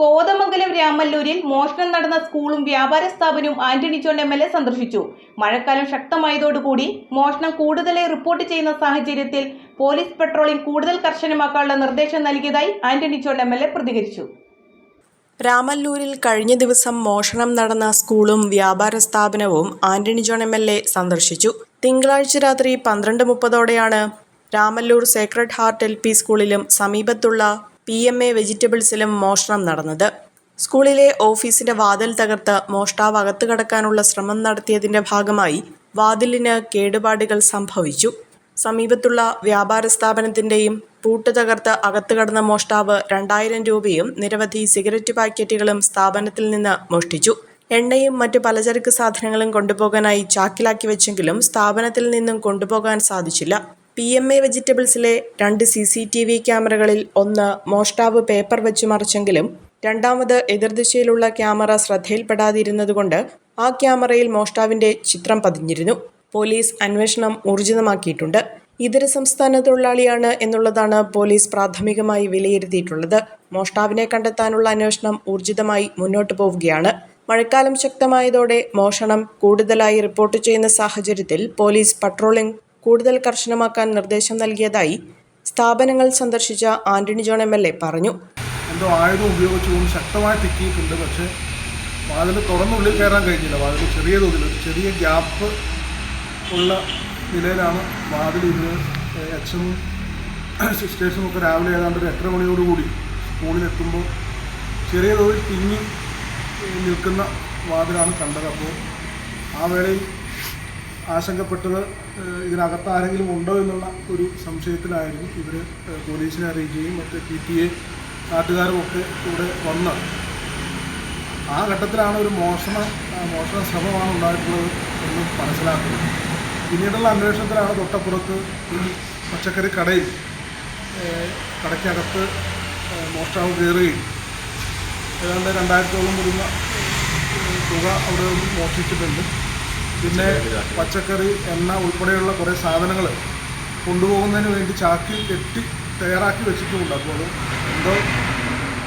കോതമംഗലം രാമല്ലൂരിൽ മോഷണം നടന്ന സ്കൂളും വ്യാപാര സ്ഥാപനവും Antony John M L A സന്ദർശിച്ചു. മഴക്കാലം ശക്തമായതോടുകൂടി മോഷണം കൂടുതലായി റിപ്പോർട്ട് ചെയ്യുന്ന സാഹചര്യത്തിൽ പോലീസ് പെട്രോളിംഗ് കൂടുതൽ കർശനമാക്കാനുള്ള നിർദ്ദേശം നൽകിയതായി Antony John M L A പ്രതികരിച്ചു. രാമല്ലൂരിൽ കഴിഞ്ഞ ദിവസം മോഷണം നടന്ന സ്കൂളും വ്യാപാര സ്ഥാപനവും Antony John M L A സന്ദർശിച്ചു. തിങ്കളാഴ്ച രാത്രി പന്ത്രണ്ട് മുപ്പതോടെയാണ് Ramalloor sacred heart L P സ്കൂളിലും സമീപത്തുള്ള പി എം എ വെജിറ്റബിൾസിലും മോഷണം നടന്നത്. സ്കൂളിലെ ഓഫീസിന്റെ വാതിൽ തകർത്ത് മോഷ്ടാവ് അകത്തു കടക്കാനുള്ള ശ്രമം നടത്തിയതിന്റെ ഭാഗമായി വാതിലിന് കേടുപാടുകൾ സംഭവിച്ചു. സമീപത്തുള്ള വ്യാപാര സ്ഥാപനത്തിന്റെയും പൂട്ട് തകർത്ത് അകത്തു കടന്ന മോഷ്ടാവ് രണ്ടായിരം രൂപയും നിരവധി സിഗരറ്റ് പാക്കറ്റുകളും സ്ഥാപനത്തിൽ നിന്ന് മോഷ്ടിച്ചു. എണ്ണയും മറ്റു പലചരക്ക് സാധനങ്ങളും കൊണ്ടുപോകാനായി ചാക്കിലാക്കി വെച്ചെങ്കിലും സ്ഥാപനത്തിൽ നിന്നും കൊണ്ടുപോകാൻ സാധിച്ചില്ല. പി എം എ വെജിറ്റബിൾസിലെ രണ്ട് സി സി ടി വി ക്യാമറകളിൽ ഒന്ന് മോഷ്ടാവ് പേപ്പർ വെച്ച് മറിച്ചെങ്കിലും രണ്ടാമത് എതിർദിശയിലുള്ള ക്യാമറ ശ്രദ്ധയിൽപ്പെടാതിരുന്നതുകൊണ്ട് ആ ക്യാമറയിൽ മോഷ്ടാവിന്റെ ചിത്രം പതിഞ്ഞിരുന്നു. പോലീസ് അന്വേഷണം ഊർജിതമാക്കിയിട്ടുണ്ട്. ഇതര സംസ്ഥാന തൊഴിലാളിയാണ് എന്നുള്ളതാണ് പോലീസ് പ്രാഥമികമായി വിലയിരുത്തിയിട്ടുള്ളത്. മോഷ്ടാവിനെ കണ്ടെത്താനുള്ള അന്വേഷണം ഊർജിതമായി മുന്നോട്ട് പോവുകയാണ്. മഴക്കാലം ശക്തമായതോടെ മോഷണം കൂടുതലായി റിപ്പോർട്ട് ചെയ്യുന്ന സാഹചര്യത്തിൽ പോലീസ് പട്രോളിംഗ് കൂടുതൽ കർശനമാക്കാൻ നിർദ്ദേശം നൽകിയതായി സ്ഥാപനങ്ങൾ സന്ദർശിച്ച Antony John M L A പറഞ്ഞു. എന്തോ ആയുധം ഉപയോഗിച്ചുകൊണ്ട് ശക്തമായി തിക്കിയിട്ടുണ്ട് പക്ഷേ വാതിൽ തുറന്നുള്ളിൽ കയറാൻ കഴിഞ്ഞില്ല. വാതിൽ ചെറിയ തോതിൽ ചെറിയ ഗ്യാപ്പ് ഉള്ള നിലയിലാണ് വാതിൽ ഇന്ന് അച്ഛനും സിസ്റ്റേഴ്സും ഒക്കെ രാവിലെ ഏതാണ്ട് ഒരു എട്ടര മണിയോടുകൂടി സ്കൂളിലെത്തുമ്പോൾ ചെറിയ തോതിൽ തിങ്ങി നിൽക്കുന്ന വാതിലാണ് കണ്ടത്. അപ്പോൾ ആ വേളയിൽ ആശങ്കപ്പെട്ടത് ഇതിനകത്ത് ആരെങ്കിലും ഉണ്ടോ എന്നുള്ള ഒരു സംശയത്തിലായിരുന്നു ഇവർ പോലീസിനെ അറിയിക്കുകയും മറ്റ് പി ടി എ നാട്ടുകാരും ഒക്കെ ഇവിടെ ആ ഘട്ടത്തിലാണ് ഒരു മോഷണ മോഷണ ശ്രമമാണ് ഉണ്ടായിട്ടുള്ളത് എന്ന് മനസ്സിലാക്കുന്നത്. പിന്നീടുള്ള അന്വേഷണത്തിലാണ് തൊട്ടപ്പുറത്ത് ഈ പച്ചക്കറി കടയിൽ കടയ്ക്കകത്ത് മോഷ്ടാവ് കയറുകയും ഏതാണ്ട് രണ്ടായിരത്തോളം വരുന്ന തുക അവിടെ മോഷ്ടിച്ചിട്ടുണ്ട്. പിന്നെ പച്ചക്കറി എണ്ണ ഉൾപ്പെടെയുള്ള കുറേ സാധനങ്ങൾ കൊണ്ടുപോകുന്നതിന് വേണ്ടി ചാക്കിൽ കെട്ടി തയ്യാറാക്കി വെച്ചിട്ടുമുണ്ട്. അപ്പോൾ എന്തോ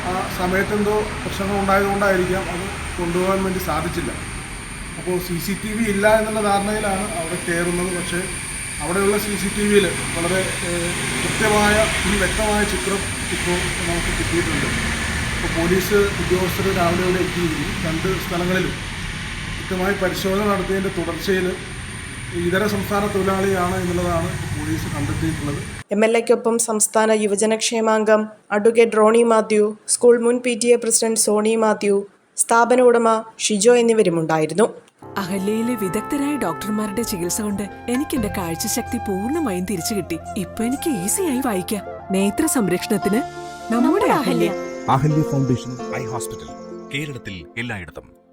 ആ സമയത്തെന്തോ പ്രശ്നങ്ങൾ ഉണ്ടായതുകൊണ്ടായിരിക്കാം അത് കൊണ്ടുപോകാൻ വേണ്ടി സാധിച്ചില്ല. അപ്പോൾ സി സി ടി വി ഇല്ല എന്നുള്ള ധാരണയിലാണ് അവിടെ കയറുന്നത്. പക്ഷേ അവിടെയുള്ള സി സി ടി വിയിൽ വളരെ കൃത്യമായ ഒരു വ്യക്തമായ ചിത്രം ഇപ്പോൾ നമുക്ക് കിട്ടിയിട്ടുണ്ട്. ഇപ്പോൾ പോലീസ് ഉദ്യോഗസ്ഥർ രാവിലെ ഇവിടെ എത്തിയിരുന്നു രണ്ട് സ്ഥലങ്ങളിലും കൃത്യമായി പരിശോധന നടത്തിയതിന്റെ തുടർച്ചയിൽ ഇതര സംസ്ഥാന തൊഴിലാളിയാണ് എന്നുള്ളതാണ് പോലീസ് കണ്ടെത്തിയിട്ടുള്ളത്. എം എൽ എക്കൊപ്പം സംസ്ഥാന യുവജനക്ഷേമാംഗം അഡ്വക്കേറ്റ് റോണി മാത്യു സ്കൂൾ മുൻ P T A president Soni Mathew സ്ഥാപന ഉടമ ഷിജോ എന്നിവരും ഉണ്ടായിരുന്നു അഹല്യയിലെ വിദഗ്ധരായ ഡോക്ടർമാരുടെ ചികിത്സ കൊണ്ട് എനിക്ക് എന്റെ കാഴ്ചശക്തി പൂർണമായും തിരിച്ചു കിട്ടി. ഇപ്പൊ എനിക്ക് ഈസിയായി വായിക്കാം. നേത്ര സംരക്ഷണത്തിന് നമ്മുടെ Ahalya. Ahalya foundation eye hospital കേരളത്തിൽ എല്ലായിടത്തും.